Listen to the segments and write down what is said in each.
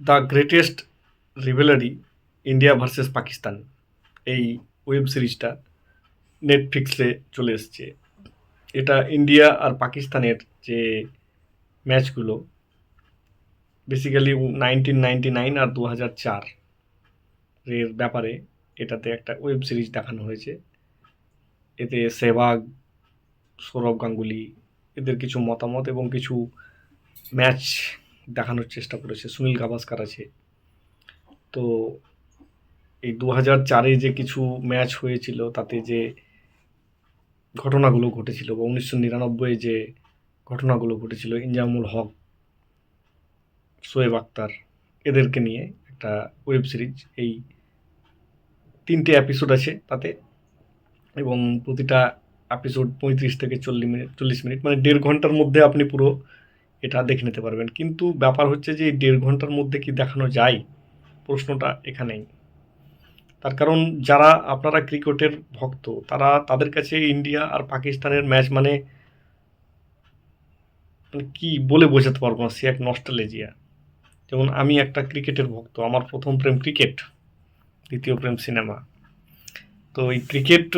The greatest rivalry India versus Pakistan. এই web সিরিজটা নেটফ্লিক্সে চলে এসছে। এটা ইন্ডিয়া আর পাকিস্তানের যে ম্যাচগুলো বেসিক্যালি নাইনটিন নাইনটি নাইন আর দু হাজার চার এর ব্যাপারে এটাতে একটা ওয়েব সিরিজ দেখানো হয়েছে। এতে সেহবাগ, সৌরভ গাঙ্গুলি, এদের কিছু মতামত এবং কিছু ম্যাচ দেখানোর চেষ্টা করেছে, সুনীল গাভাস্কার আছে। তো এই দু হাজার চারে যে কিছু ম্যাচ হয়েছিল, তাতে যে ঘটনাগুলো ঘটেছিল বা উনিশশো নিরানব্বই যে ঘটনাগুলো ঘটেছিল, ইনজামুল হক শোয়েব আক্তার, এদেরকে নিয়ে একটা ওয়েব সিরিজ। এই তিনটে এপিসোড আছে তাতে এবং প্রতিটা এপিসোড পঁয়ত্রিশ থেকে চল্লিশ মিনিট চল্লিশ মিনিট মানে দেড় ঘণ্টার মধ্যে আপনি পুরো এটা দেখে নিতে পারবেন। কিন্তু ব্যাপার হচ্ছে যে দেড় ঘণ্টার মধ্যে কি দেখানো যায়? প্রশ্নটা এখানেই। তার কারণ যারা আপনারা ক্রিকেটের ভক্ত, তারা তাদের কাছে ইন্ডিয়া আর পাকিস্তানের ম্যাচ মানে মানে কি বলে বোঝাতে পারব না, সে এক নস্টালেজিয়া যেমন আমি একটা ক্রিকেটের ভক্ত, আমার প্রথম প্রেম ক্রিকেট, দ্বিতীয় প্রেম সিনেমা। তো এই ক্রিকেট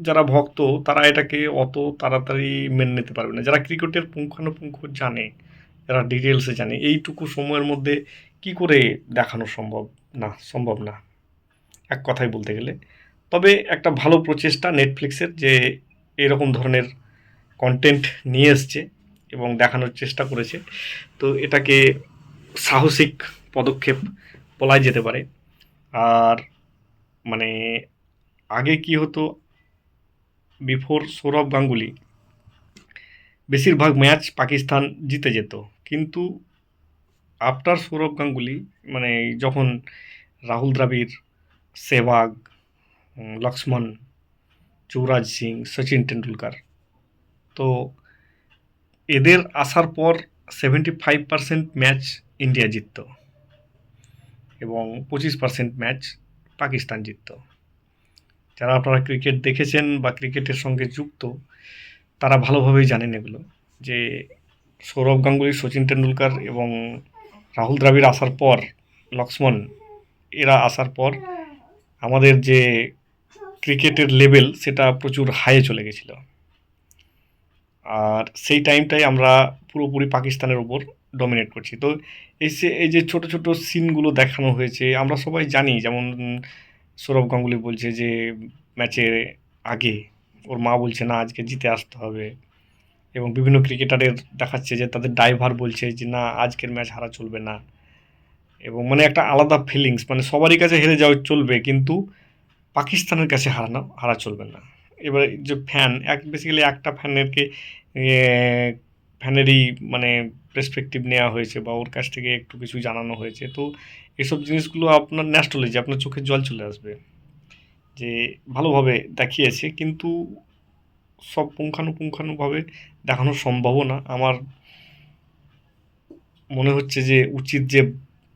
যারা ভক্ত, তারা এটাকে অত তাড়াতাড়ি মেনে নিতে পারবে না। যারা ক্রিকেটের পুঙ্খানুপুঙ্খ জানে, যারা ডিটেলসে জানে, এইটুকু সময়ের মধ্যে কি করে দেখানো সম্ভব? না সম্ভব না। এক কথায় বলতে গেলে। তবে একটা ভালো প্রচেষ্টা নেটফ্লিক্সের যে এরকম ধরনের কন্টেন্ট নিয়ে এসছে এবং দেখানোর চেষ্টা করেছে। তো এটাকে সাহসিক পদক্ষেপ বলাই যেতে পারে। আর মানে আগে কি হতো? বিফোর সৌরভ গাঙ্গুলি বেশিরভাগ ম্যাচ পাকিস্তান জিতে যেত। কিন্তু আফটার সৌরভ গাঙ্গুলি মানে যখন রাহুল দ্রাবিড়, সেহবাগ লক্ষ্মণ, যুবরাজ সিং, সচিন টেন্ডুলকার তো এদের আসার পর seventy five percent match India জিতত এবং পঁচিশ পার্সেন্ট ম্যাচ পাকিস্তান জিতত। যারা আপনারা ক্রিকেট দেখেছেন বা ক্রিকেটের সঙ্গে যুক্ত, তারা ভালোভাবেই জানেন এগুলো। যে সৌরভ গাঙ্গুলি, সচিন টেন্ডুলকার এবং রাহুল দ্রাবিড় আসার পর, লক্ষ্মণ, এরা আসার পর আমাদের যে ক্রিকেটের লেভেল, সেটা প্রচুর হাইয়ে চলে গেছিল। আর সেই টাইমটাই আমরা পুরোপুরি পাকিস্তানের ওপর ডমিনেট করছি। তো এই যে এই যে ছোটো ছোটো সিনগুলো দেখানো হয়েছে, আমরা সবাই জানি, যেমন সৌরভ গাঙ্গুলি বলছে যে, ম্যাচের আগে ওর মা বলছে, না, আজকে জিতে আসতে হবে। এবং বিভিন্ন ক্রিকেটারের দেখাচ্ছে যে, তাদের ড্রাইভার বলছে যে, না, আজকের ম্যাচ হারা চলবে না। এবং মানে একটা আলাদা ফিলিংস মানে সবারই কাছে হেরে যাওয়া চলবে, কিন্তু পাকিস্তানের কাছে হারানো, হারা চলবে না। এবার যে ফ্যান এক বেসিক্যালি একটা ফ্যানেরকে ফ্যানেরই মানে পেসপেক্টিভ নেওয়া হয়েছে বা ওর কাছ থেকে একটু কিছু জানানো হয়েছে। তো এসব জিনিসগুলো আপনার ন্যাস্ট্রোলজি আপনার চোখে জল চলে আসবে যে ভালোভাবে দেখিয়েছে কিন্তু সব পুঙ্খানুপুঙ্খানুভাবে দেখানো সম্ভবও না। আমার মনে হচ্ছে যে উচিত যে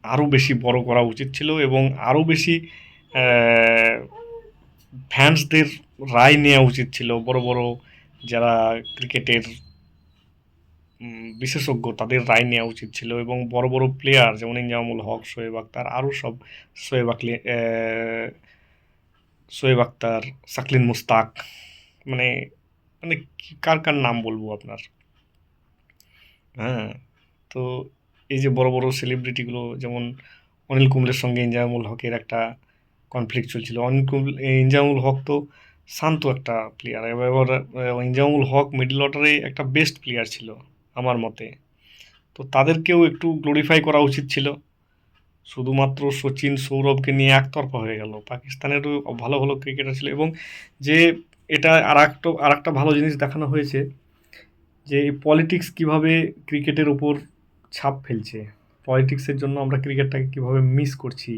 আরও বেশি বড় করা উচিত ছিল এবং আরও বেশি ফ্যান্সদের রায় নেওয়া উচিত ছিল। বড় বড় যারা ক্রিকেটের বিশেষজ্ঞ তাদের রায় নেওয়া উচিত ছিল এবং বড় বড় প্লেয়ার যেমন ইনজামুল হক শোয়েব আক্তার আরও সব শোয়েব আহ, শোয়েব আক্তার সাকলিন মুস্তাক মানে মানে কার কার নাম বলব আপনার? হ্যাঁ তো এই যে বড় বড় সেলিব্রিটিগুলো যেমন অনিল কুম্বলের সঙ্গে ইনজামুল হকের একটা কনফ্লিক্ট চলছিল। অনিল কুম্বল ইনজামুল হক তো শান্ত একটা প্লেয়ার এবার ইনজামুল হক মিডল অর্ডারে একটা বেস্ট প্লেয়ার ছিল। আমার মতে। তো তাদেরকেও একটু গ্লোরিফাই করা উচিত ছিল। শুধুমাত্র সচিন সৌরভকে নিয়ে একতরফা হয়ে গেল। পাকিস্তানেরও ভালো ভালো ক্রিকেটার ছিল এবং যে এটা আর একটা আর একটা ভালো জিনিস দেখানো হয়েছে যে পলিটিক্স কীভাবে ক্রিকেটের ওপর ছাপ ফেলছে। পলিটিক্সের জন্য আমরা ক্রিকেটটাকে কীভাবে মিস করছি।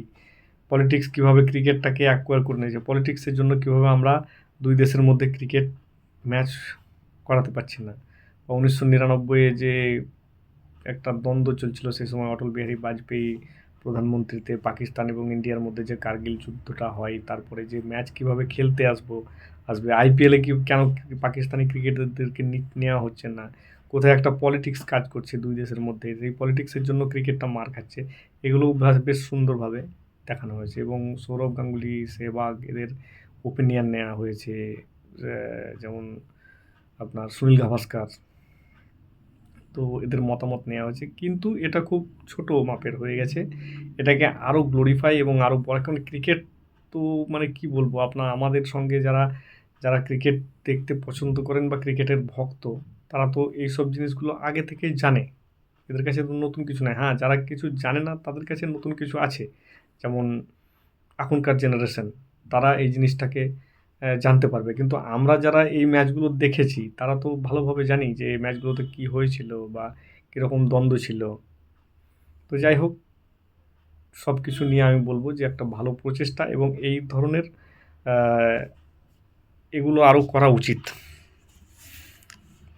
পলিটিক্স কীভাবে ক্রিকেটটাকে অ্যাকোয়ার করে নিয়েছে। পলিটিক্সের জন্য কীভাবে আমরা দুই দেশের মধ্যে ক্রিকেট ম্যাচ করাতে পারছি না। বা উনিশশো নিরানব্বইয়ে যে একটা দ্বন্দ্ব চলছিল, সেই সময় অটল বিহারী বাজপেয়ী প্রধানমন্ত্রীতে পাকিস্তান এবং ইন্ডিয়ার মধ্যে যে কার্গিল যুদ্ধটা হয়, তারপরে যে ম্যাচ কীভাবে খেলতে আসব, আসবে আইপিএলে কি, কেন পাকিস্তানি ক্রিকেটারদেরকে নেওয়া হচ্ছে না, কোথায় একটা পলিটিক্স কাজ করছে দুই দেশের মধ্যে এই পলিটিক্সের জন্য ক্রিকেটটা মার খাচ্ছে, এগুলো বেশ- সুন্দরভাবে দেখানো হয়েছে এবং সৌরভ গাঙ্গুলি, সেহবাগ এদের ওপিনিয়ন নেওয়া হয়েছে যেমন আপনার সুনীল গাভাস্কার। তো এদের মতামত নেওয়া হয়েছে। কিন্তু এটা খুব ছোট মাপের হয়ে গেছে। এটাকে আরও গ্লোরিফাই এবং আরও বড় কারণ ক্রিকেট তো মানে কি বলব? আপনার আমাদের সঙ্গে যারা যারা ক্রিকেট দেখতে পছন্দ করেন বা ক্রিকেটের ভক্ত, তারা তো এইসব জিনিসগুলো আগে থেকেই জানে। এদের কাছে তো নতুন কিছু নাই। হ্যাঁ যারা কিছু জানে না, তাদের কাছে নতুন কিছু আছে। যেমন এখনকার জেনারেশন তারা এই জিনিসটাকে জানতে পারবে। কিন্তু আমরা যারা এই ম্যাচগুলো দেখেছি, তারা তো ভালোভাবে জানি যে এই ম্যাচগুলোতে কী হয়েছিল বা কীরকম দ্বন্দ্ব ছিল। তো যাই হোক সব কিছু নিয়ে আমি বলব যে একটা ভালো প্রচেষ্টা এবং এই ধরনের এগুলো আরও করা উচিত।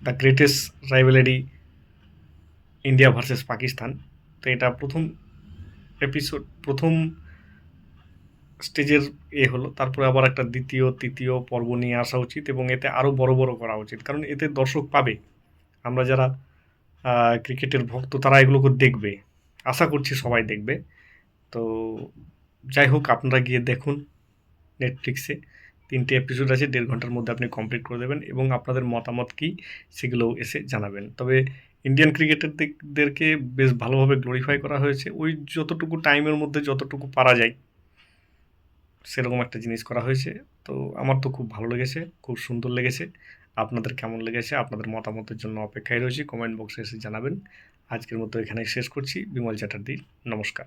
The greatest rivalry India versus Pakistan তো এটা প্রথম এপিসোড প্রথম স্টেজের এ হলো, তারপরে আবার একটা দ্বিতীয়, তৃতীয় পর্ব নিয়ে আসা উচিত এবং এতে আরও বড় বড় করা উচিত। কারণ এতে দর্শক পাবে। আমরা যারা ক্রিকেটের ভক্ত, তারা এগুলোকে দেখবে। আশা করছি সবাই দেখবে। তো যাই হোক, আপনারা গিয়ে দেখুন নেটফ্লিক্সে। তিনটে এপিসোড আছে, দেড় ঘণ্টার মধ্যে আপনি কমপ্লিট করে দেবেন এবং আপনাদের মতামত কী সেগুলোও এসে জানাবেন। তবে ইন্ডিয়ান ক্রিকেটের দিকদেরকে বেশ ভালোভাবে গ্লোরিফাই করা হয়েছে। ওই যতটুকু টাইমের মধ্যে যতটুকু পারা যায় সেরকম একটা জিনিস করা হয়েছে। তো আমার তো খুব ভালো লেগেছে, খুব সুন্দর লেগেছে। আপনাদের কেমন লেগেছে, আপনাদের মতামতের জন্য অপেক্ষায় রয়েছি। কমেন্ট বক্সে এসে জানাবেন। আজকের মতো এখানে শেষ করছি। বিমল চ্যাটার্জি, নমস্কার।